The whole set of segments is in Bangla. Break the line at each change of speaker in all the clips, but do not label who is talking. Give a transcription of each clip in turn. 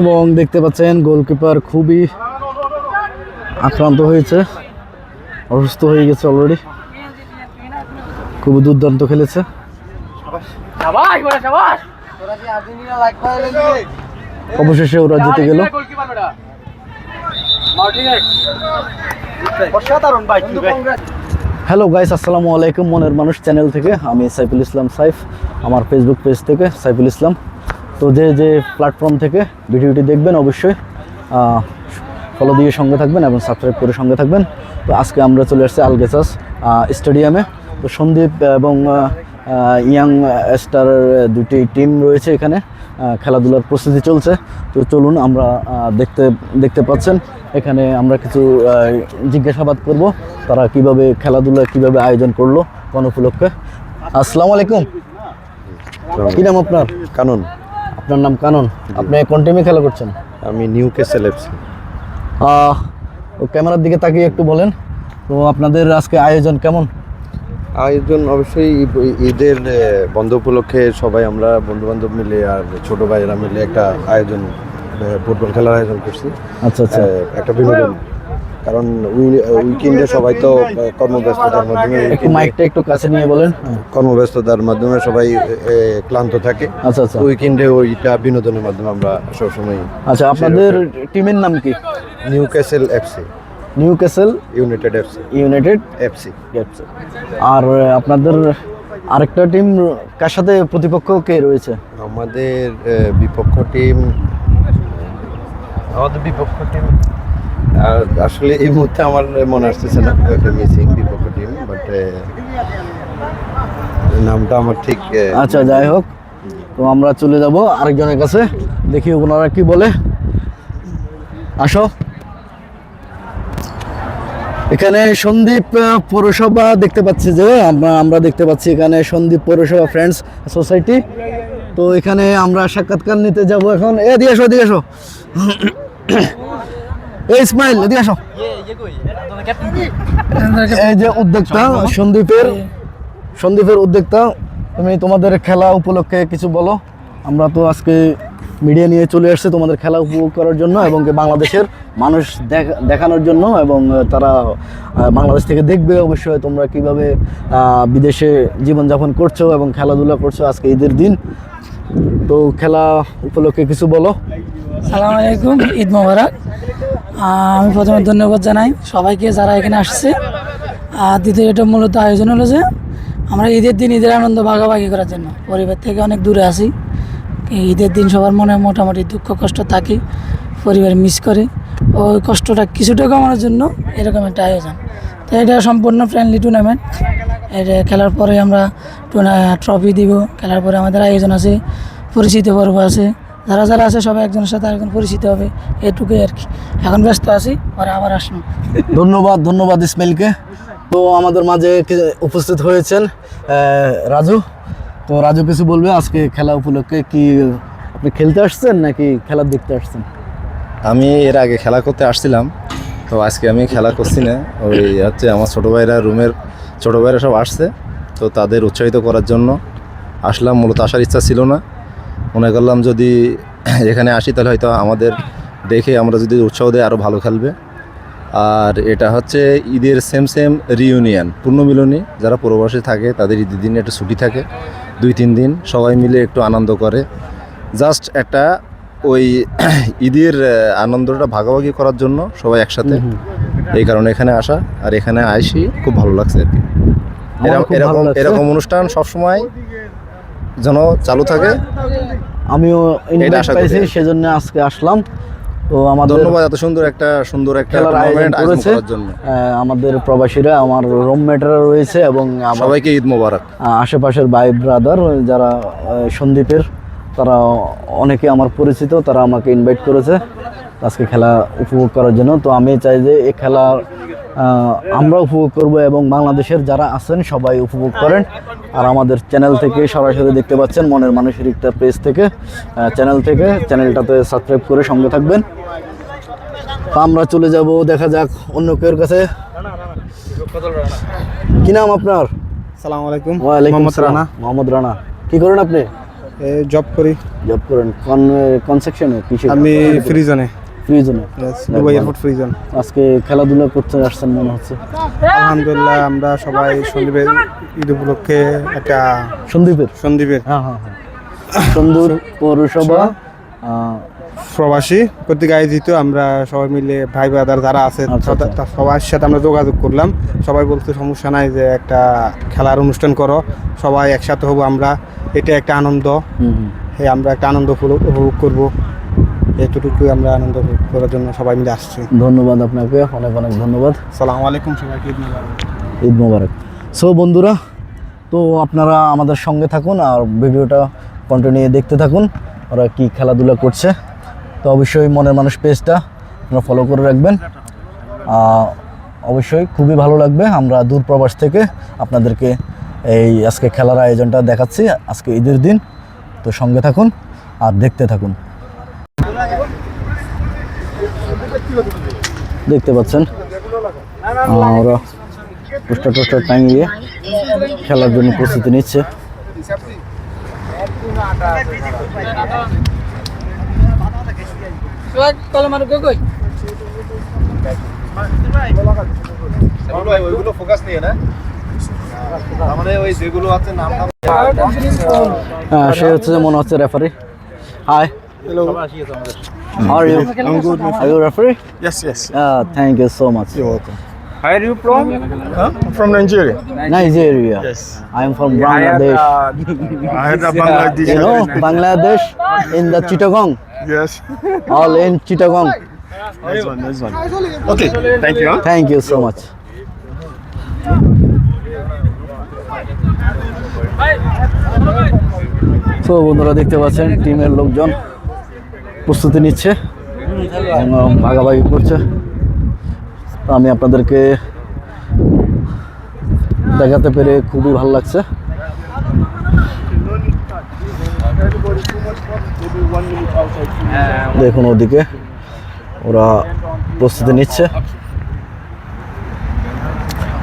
এবং দেখতে পাচ্ছেন গোলকিপার খুবই আক্রান্ত হয়েছে, অসুস্থ হয়ে গেছে অলরেডি খুবই দুর্দান্ত খেলেছে। অবশেষে ওরা জিতে গেল। হ্যালো গাইস, আসসালামু আলাইকুম। মনের মানুষ চ্যানেল থেকে আমি সাইফুল ইসলাম সাইফ, আমার ফেসবুক পেজ থেকে সাইফুল ইসলাম। তো যে যে প্ল্যাটফর্ম থেকে ভিডিওটি দেখবেন অবশ্যই ফলো দিয়ে সঙ্গে থাকবেন এবং সাবস্ক্রাইব করে সঙ্গে থাকবেন। তো আজকে আমরা চলে আসছি আলগেসাস স্টেডিয়ামে তো সন্দীপ এবং ইয়াং স্টার দুটি টিম রয়েছে এখানে। খেলাধুলার প্রস্তুতি চলছে। তো চলুন আমরা দেখতে দেখতে পাচ্ছেন এখানে আমরা কিছু জিজ্ঞাসাবাদ করব তারা কীভাবে খেলাধুলা কীভাবে আয়োজন করল কোন উপলক্ষে। আসসালামু আলাইকুম। কি নাম আপনার?
কানন।
আপনার নাম কানন। আপনি কোন টিমে খেলা করছেন?
আমি নিউ কেসেল এফসি
ক্যামেরার দিকে তাকিয়ে একটু বলেন তো আপনাদের আজকে আয়োজন কেমন?
আয়োজন অবশ্যই ঈদ- ঈদের বন্ধ উপলক্ষে সবাই আমরা বন্ধু বান্ধব মিলে আর ছোট ভাইয়েরা মিলে একটা আয়োজন ফুটবল খেলার আয়োজন করছি।
আচ্ছা আচ্ছা।
একটা বিনোদন। কারণ উইকেন্ডে সবাই তো কর্মব্যস্ততার মাধ্যমে
একটু মাইকটা একটু কাছে নিয়ে বলেন। হ্যাঁ,
কর্মব্যস্ততার মাধ্যমে সবাই ক্লান্ত থাকে।
আচ্ছা আচ্ছা।
উইকেন্ডে ওইটা বিনোদনের মাধ্যমে আমরা সবসময়
আচ্ছা আপনাদের টিমের নাম কি?
Newcastle FC.
Newcastle
United FC
United
FC
আর আপনাদের আরেকটা টিম কার সাথে প্রতিপক্ষ কে রয়েছে?
আমাদের বিপক্ষ টিম আমাদের বিপক্ষ টিম আসলে এই মুহূর্তে আমার মনে আসতেছে না একটা মিসিং বিপক্ষ টিম বাট নামটা আমার ঠিক
আচ্ছা যাই হোক। তো আমরা চলে যাব আরেকজনের কাছে দেখি ওনারা কি বলে। আসো। এখানে সন্দীপ পৌরসভা দেখতে পাচ্ছি যে, আমরা দেখতে পাচ্ছি এখানে সন্দীপ পৌরসভা ফ্রেন্ডস সোসাইটি তো এখানে আমরা সাক্ষাৎকার নিতে যাব এখন। এ দিয়ে আসো, এদিকে আসো। এই ইসমাইল এদিকে আসো। এই যে উদ্যোক্তা, সন্দীপের সন্দীপের উদ্যোক্তা, তুমি তোমাদের খেলা উপলক্ষে কিছু বলো। আমরা তো আজকে মিডিয়া নিয়ে চলে আসছে তোমাদের খেলা উপভোগ করার জন্য এবং বাংলাদেশের মানুষ দেখ- দেখানোর জন্য এবং তারা বাংলাদেশ থেকে দেখবে অবশ্যই তোমরা কীভাবে বিদেশে জীবনযাপন করছ এবং খেলাধুলা করছ আজকে ঈদের দিন। তো খেলা উপলক্ষে কিছু বলো।
সালাম আলাইকুম ঈদ মোবারক। আমি প্রথমে ধন্যবাদ জানাই সবাইকে যারা এখানে আসছে। আর দ্বিতীয় এটা মূলত আয়োজন হলো যে, আমরা ঈদের দিন ঈদের আনন্দ ভাগাভাগি করার জন্য। পরিবার থেকে অনেক দূরে আসি এই ঈদের দিন সবার মনে মোটামুটি দুঃখ, কষ্ট থাকে, পরিবার মিস করে। ওই কষ্টটা কিছুটা কমানোর জন্য এরকম একটা আয়োজন। তো এটা সম্পূর্ণ ফ্রেন্ডলি টুর্নামেন্ট এটা খেলার পরে আমরা ট্রফি দিব। খেলার পরে আমাদের আয়োজন আছে, পরিচিত পর্ব আছে। যারা যারা আছে সবাই একজনের সাথে আরেকজন পরিচিত হবে। এটুকুই আর কি। এখন ব্যস্ত আছি, পরে আবার আসব।
ধন্যবাদ ধন্যবাদ ইসমাইলকে। তো আমাদের মাঝে উপস্থিত হয়েছেন রাজু। তো রাজু কিছু বলবে আজকে খেলা উপলক্ষে? কি আপনি খেলতে আসছেন নাকি খেলা দেখতে আসছেন?
আমি এর আগে খেলা করতে আসছিলাম, তো আজকে আমি খেলা করছি না। ওই হচ্ছে আমার ছোটো ভাইরা রুমের ছোটো ভাইরা সব আসছে, তো তাদের উৎসাহিত করার জন্য আসলাম। মূলত আসার ইচ্ছা ছিল না। মনে করলাম যদি এখানে আসি তাহলে হয়তো আমাদের দেখে আমরা যদি উৎসাহ দেয় আরও ভালো খেলবে। আর এটা হচ্ছে ঈদের সেম সেম রিউনিয়ন পূর্ণমিলনী যারা প্রবাসে থাকে তাদের ঈদের দিনে একটা ছুটি থাকে দুই তিন দিন। সবাই মিলে একটু আনন্দ করে। জাস্ট একটা ওই ঈদের আনন্দটা ভাগাভাগি করার জন্য সবাই একসাথে এই কারণে এখানে আসা। আর এখানে আইসি খুব ভালো লাগছে আর কি। এরকম- এরকম অনুষ্ঠান সবসময় যেন চালু থাকে।
আমিও
আশা।
পাইছি সেজন্য আজকে আসলাম। তো আমাদের
ধন্যবাদ এত সুন্দর একটা সুন্দর একটা
খেলার
টুর্নামেন্ট আয়োজন করার জন্য।
আমাদের প্রবাসীরা আমার রুমমেটরা রয়েছে এবং
সবাইকে ঈদ মোবারক।
আশেপাশের ভাই ব্রাদার যারা সন্দীপের তারা অনেকে আমার পরিচিত তারা আমাকে ইনভাইট করেছে। আজকে খেলা উপভোগ করার জন্য। তো আমি চাই যে এই খেলা আহ, আমরা উপভোগ করব এবং বাংলাদেশের যারা আছেন সবাই উপভোগ করেন। আর আমাদের চ্যানেল থেকে সরাসরি দেখতে পাচ্ছেন মনের মানুষের একটা পেজ থেকে। চ্যানেল থেকে চ্যানেলটাতে সাবস্ক্রাইব করে সঙ্গে থাকবেন। তো আমরা চলে যাব দেখা যাক অন্য কেউ কাছে। কি নাম আপনার?
সালাম আলাইকুম।
ওয়ালাইকুম
মোহাম্মদ রানা।
মোহাম্মদ রানা। কি করেন আপনি?
জব করি।
জব করেন। কোন কোন সেকশনে
আমি ফ্রিজনে
ফ্রিজনে?
দুবাই এয়ারপোর্ট ফ্রিজন
আজকে খেলাধুলা করতে আসছেন মনে হচ্ছে।
আলহামদুলিল্লাহ আমরা সবাই সন্দীপের ঈদ উপলক্ষে একটা
সন্দীপের?
সন্দীপের।
হ্যাঁ হ্যাঁ হ্যাঁ। সন্দীপ পৌরসভা।
প্রবাসী কর্তৃক আয়োজিত আমরা সবাই মিলে ভাই ব্রাদার যারা আছে
আচ্ছা, আচ্ছা।
সবার সাথে আমরা যোগাযোগ করলাম। সবাই বলতে সমস্যা নাই যে একটা খেলার অনুষ্ঠান করো। সবাই একসাথে হব আমরা। এটা একটা আনন্দ। আমরা একটা আনন্দ উপভোগ করব। এতটুকুই আমরা আনন্দ করার জন্য সবাই মিলে আসছি।
ধন্যবাদ আপনাকে অনেক অনেক ধন্যবাদ।
সালাম আলাইকুম সবাইকে ঈদ মোবারক।
ঈদ মোবারক। সো বন্ধুরা তো আপনারা আমাদের সঙ্গে থাকুন আর ভিডিওটা কন্টিনিউ দেখতে থাকুন ওরা কি খেলাধুলা করছে। তো অবশ্যই মনের মানুষ পেজটা আপনারা ফলো করে রাখবেন। অবশ্যই খুবই ভালো লাগবে আমরা দূর প্রবাস থেকে আপনাদেরকে এই আজকে খেলার আয়োজনটা দেখাচ্ছি আজকে ঈদের দিন। তো সঙ্গে থাকুন আর দেখতে থাকুন। দেখতে পাচ্ছেন। ওরা পোস্টার টোস্টার টাঙিয়ে খেলার জন্য প্রস্তুতি নিচ্ছে।
ওইগুলো ফোকাস নিয়ে না ওই যেগুলো আছে নাম
হ্যাঁ সে হচ্ছে যে মনে হচ্ছে referee hi How are you? I'm good. Are you a referee?
Yes, yes.
Uh, thank you so much.
You're welcome. Where are you from? Huh? From Nigeria.
Nigeria.
Yes.
I am from
I had,
Bangladesh.
uh, I had a Bangladesh.
you know, Bangladesh in the Chittagong.
Yes.
All in Chittagong.
Nice one, nice one. Okay, thank you. Huh?
Thank you so much. তো বন্ধুরা দেখতে পাচ্ছেন টিমের লোকজন প্রস্তুতি নিচ্ছে এবং ভাগাভাগি করছে। আমি আপনাদেরকে দেখাতে পেরে খুবই ভালো লাগছে। দেখুন ওদিকে, ওরা প্রস্তুতি নিচ্ছে।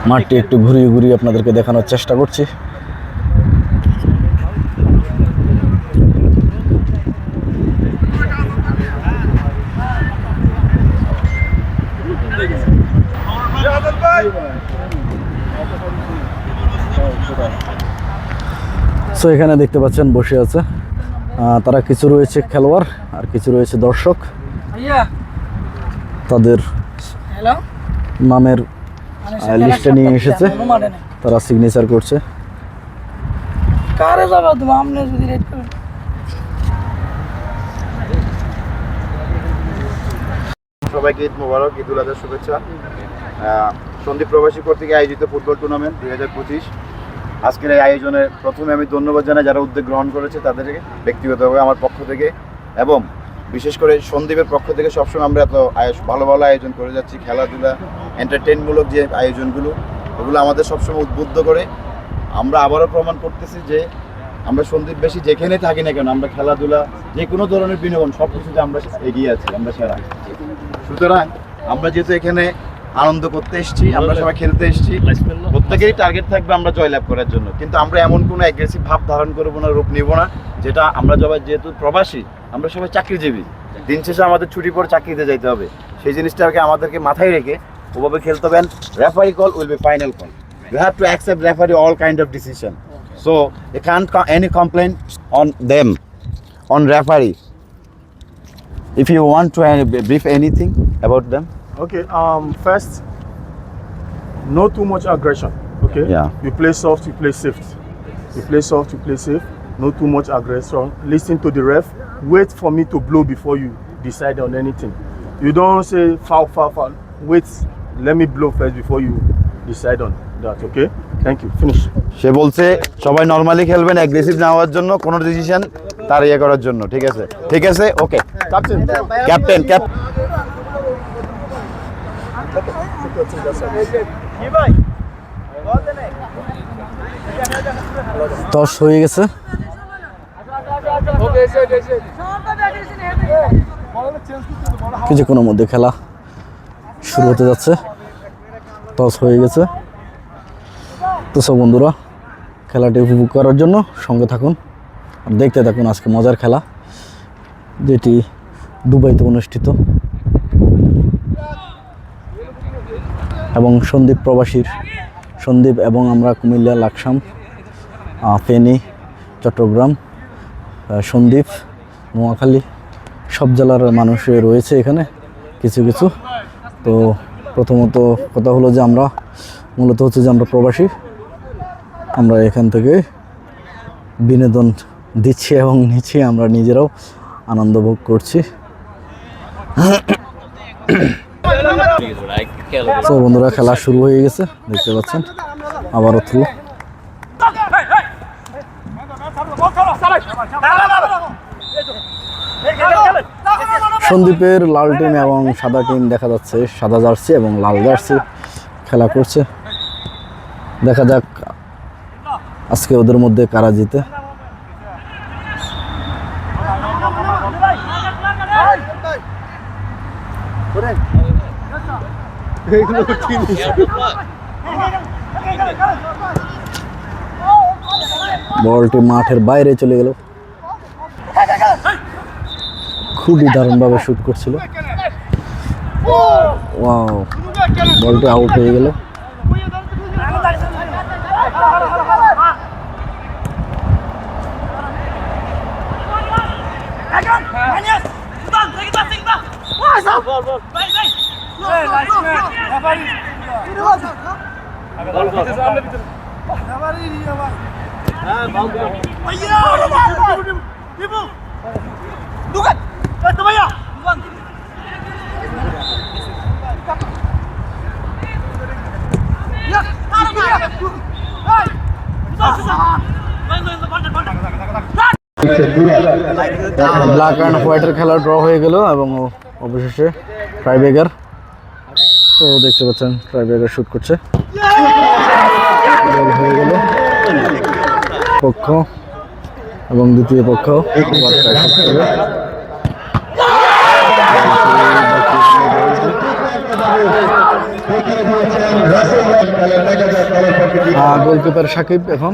মাঠটি একটু ঘুরিয়ে ঘুরিয়ে আপনাদেরকে দেখানোর চেষ্টা করছি। সো এখানে দেখতে পাচ্ছেন বসে আছে। আহ, তারা কিছু রয়েছে খেলোয়াড় আর কিছু রয়েছে দর্শক। তাদের নামের লিস্টে নিয়ে এসেছে। তারা সিগনেচার করছে।
কারে যাবে তুমি আমনে যদি রেড করে?
সবাইকে ঈদ মোবারক ঈদ উল আজহার শুভেচ্ছা। আহ, সন্দীপ প্রবাসী কর্তৃক আয়োজিত ফুটবল টুর্নামেন্ট দুই হাজার পঁচিশ আজকের এই আয়োজনে প্রথমে আমি ধন্যবাদ জানাই যারা উদ্যোগ গ্রহণ করেছে তাদেরকে ব্যক্তিগতভাবে আমার পক্ষ থেকে এবং বিশেষ করে সন্দীপের পক্ষ থেকে সবসময় আমরা এত ভালো ভালো আয়োজন করে যাচ্ছি, খেলাধুলা এন্টারটেনমূলক যে আয়োজনগুলো, ওগুলো আমাদের সবসময় উদ্বুদ্ধ করে। আমরা আবারও প্রমাণ করতেছি যে আমরা সন্দীপ বেশি যেখানে থাকি না কেন, আমরা খেলাধুলা, যে কোনো ধরনের বিনোদন সব কিছুতে আমরা এগিয়ে আছি, আমরা সেরা। সুতরাং আমরা যেহেতু এখানে আনন্দ করতে এসেছি আমরা সবাই খেলতে এসেছি। প্রত্যেকেরই টার্গেট থাকবে আমরা জয়লাভ করার জন্য। কিন্তু আমরা এমন কোনো অ্যাগ্রেসিভ ভাব ধারণ করব না রূপ নিব না যেটা আমরা সবাই যেহেতু প্রবাসী আমরা সবাই চাকরিজীবী। দিন শেষে আমাদের ছুটি পর চাকরিতে যাইতে হবে। সেই জিনিসটাকে আমাদেরকে মাথায় রেখে ওভাবে খেলতে হবে। Referee call will be final call you have to accept referee all kind of decision so you can any complain on them on referee if you want to uh, brief anything about them?
Okay, um, first, no too much aggression. Okay?
Yeah.
You play soft, you play safe. You play soft, you play safe. No too much aggression. Listen to the ref. Wait for me to blow before you decide on anything. You don't say foul, foul, foul. Wait, let me blow first before you decide on that. Okay? Thank you. Finish.
সে বলছে সবাই নর্মালি খেলবেন অ্যাগ্রেসিভ না হওয়ার জন্য কোনো ডিসিশন তার ইয়ে করার জন্য ঠিক আছে ঠিক আছে okay
Captain.
Captain cap
toss হয়ে গেছে। কিছুক্ষণের মধ্যে খেলা শুরু হতে যাচ্ছে। টস হয়ে গেছে। তো সব বন্ধুরা, খেলাটি উপভোগ করার জন্য সঙ্গে থাকুন আর দেখতে থাকুন আজকে মজার খেলা, যেটি দুবাইতে অনুষ্ঠিত। এবং সন্দীপ প্রবাসীর সন্দীপ এবং আমরা কুমিল্লা লাকসাম ফেনী চট্টগ্রাম আহ, সন্দ্বীপ নোয়াখালী সব জেলার মানুষ রয়েছে এখানে কিছু কিছু। তো প্রথমত কথা হলো যে আমরা মূলত হচ্ছে যে আমরা প্রবাসী। আমরা এখান থেকে বিনোদন দিচ্ছি এবং নিচ্ছি আমরা নিজেরাও আনন্দ ভোগ করছি। তো বন্ধুরা খেলা শুরু হয়ে গেছে দেখতে পাচ্ছেন। আবারও থ্রু। সন্দীপের লাল টিম এবং সাদা টিম দেখা যাচ্ছে সাদা জার্সি এবং লাল জার্সি খেলা করছে। দেখা যাক আজকে ওদের মধ্যে কারা জিতে। বলটি মাঠের বাইরে চলে গেল। খুবই দারুণভাবে শুট করছিল। ওয়াও বলটি আউট হয়ে গেল। ব্ল্যাক অ্যান্ড হোয়াইটের খেলা ড্র হয়ে গেল এবং অবশেষে ট্রাইবেগার তো দেখতে পাচ্ছেন ট্রাইবেগার শুট করছে। হয়ে গেল। পক্ষ এবং দ্বিতীয় পক্ষ। গোলকিপার সাকিব এখন।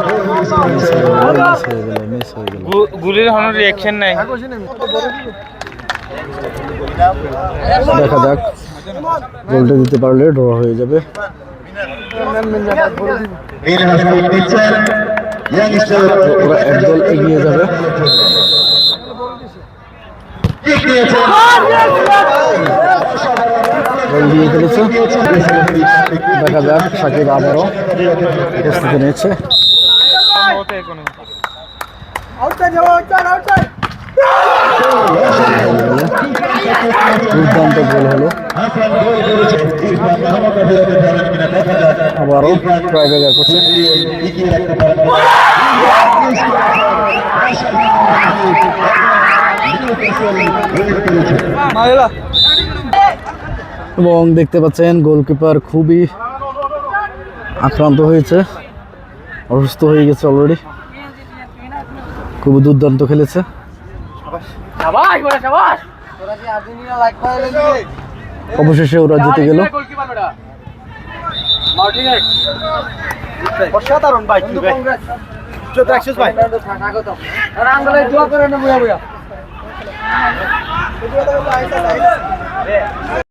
হয়ে হয়ে
গুলির কোনো রিয়াকশন নাই
দেখা যাক গোলটা দিতে পারলে ড্র হয়ে যাবে ওরা এগিয়ে যাবে দেখা যাক সাকিব আবারও প্রস্তুতি দুর্দান্ত গোল হলো। আবারও করছে। এবং দেখতে পাচ্ছেন গোলকিপার খুবই আক্রান্ত হয়েছে। অসুস্থ হয়ে গেছে অলরেডি খুব দুর্দান্ত খেলেছে। অবশেষে ওরা জিতে গেল।
অসাধারণ ভাই